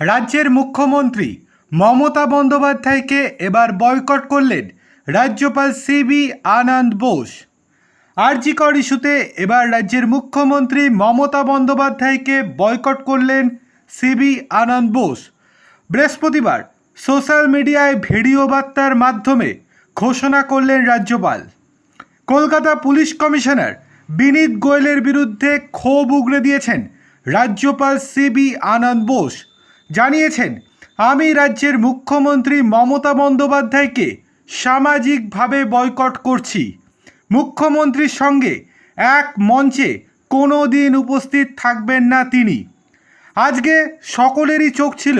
রাজ্যের মুখ্যমন্ত্রী মমতা বন্দ্যোপাধ্যায়কে এবার বয়কট করলেন রাজ্যপাল সিবি আনন্দ বোস। আরজিকর ইস্যুতে এবার রাজ্যের মুখ্যমন্ত্রী মমতা বন্দ্যোপাধ্যায়কে বয়কট করলেন সিবি আনন্দ বোস। বৃহস্পতিবার সোশ্যাল মিডিয়ায় ভিডিও বার্তার মাধ্যমে ঘোষণা করলেন রাজ্যপাল। কলকাতা পুলিশ কমিশনার বিনীত গোয়েলের বিরুদ্ধে ক্ষোভ উগড়ে দিয়েছেন রাজ্যপাল সিবি আনন্দ বোস। জানিয়েছেন, আমি রাজ্যের মুখ্যমন্ত্রী মমতা বন্দ্যোপাধ্যায়কে সামাজিকভাবে বয়কট করছি। মুখ্যমন্ত্রীর সঙ্গে এক মঞ্চে কোনো দিন উপস্থিত থাকবেন না তিনি। আজকে সকলেরই চোখ ছিল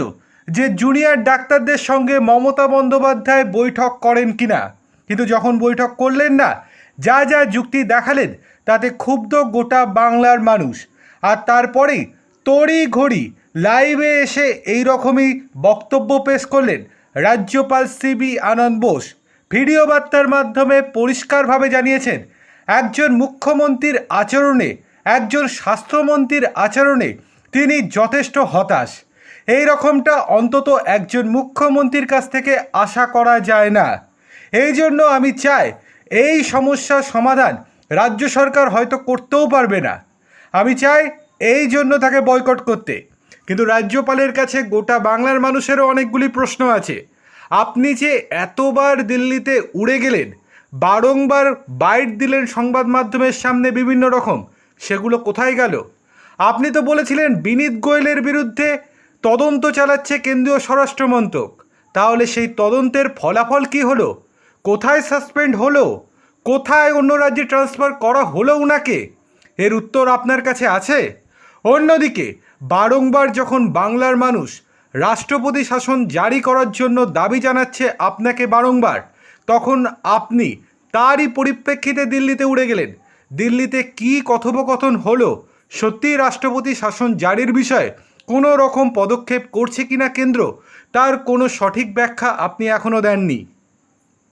যে জুনিয়র ডাক্তারদের সঙ্গে মমতা বন্দ্যোপাধ্যায় বৈঠক করেন কিনা। কিন্তু যখন বৈঠক করলেন না, যা যা যুক্তি দেখালেন, তাতে ক্ষুব্ধ গোটা বাংলার মানুষ। আর তারপরেই তড়ি ঘড়ি লাইভে এসে এই রকমই বক্তব্য পেশ করলেন রাজ্যপাল সিবি আনন্দ বোস। ভিডিও বার্তার মাধ্যমে পরিষ্কারভাবে জানিয়েছেন, একজন মুখ্যমন্ত্রীর আচরণে, একজন স্বাস্থ্যমন্ত্রীর আচরণে তিনি যথেষ্ট হতাশ। এই রকমটা অন্তত একজন মুখ্যমন্ত্রীর কাছ থেকে আশা করা যায় না। এই জন্য আমি চাই এই সমস্যার সমাধান রাজ্য সরকার হয়তো করতেও পারবে না। আমি চাই এই জন্য তাকে বয়কট করতে। কিন্তু রাজ্যপালের কাছে গোটা বাংলার মানুষেরও অনেকগুলি প্রশ্ন আছে। আপনি যে এতবার দিল্লিতে উড়ে গেলেন, বারংবার বাইট দিলেন সংবাদ মাধ্যমের সামনে বিভিন্ন রকম, সেগুলো কোথায় গেল? আপনি তো বলেছিলেন বিনীত গোয়েলের বিরুদ্ধে তদন্ত চালাচ্ছে কেন্দ্রীয় স্বরাষ্ট্র মন্ত্রক। তাহলে সেই তদন্তের ফলাফল কি হলো? কোথায় সাসপেন্ড হলো? কোথায় অন্য রাজ্যে ট্রান্সফার করা হলো ওনাকে এর উত্তর আপনার কাছে আছে? অন্যদিকে, বারংবার যখন বাংলার মানুষ রাষ্ট্রপতি শাসন জারি করার জন্য দাবি জানাচ্ছে আপনাকে বারংবার, তখন আপনি তারই পরিপ্রেক্ষিতে দিল্লিতে উড়ে গেলেন। দিল্লিতে কি কথোপকথন হলো? সত্যিই রাষ্ট্রপতি শাসন জারির বিষয়ে কোনো রকম পদক্ষেপ করছে কিনা কেন্দ্র? তার কোনো সঠিক ব্যাখ্যা আপনি এখনও দেননি।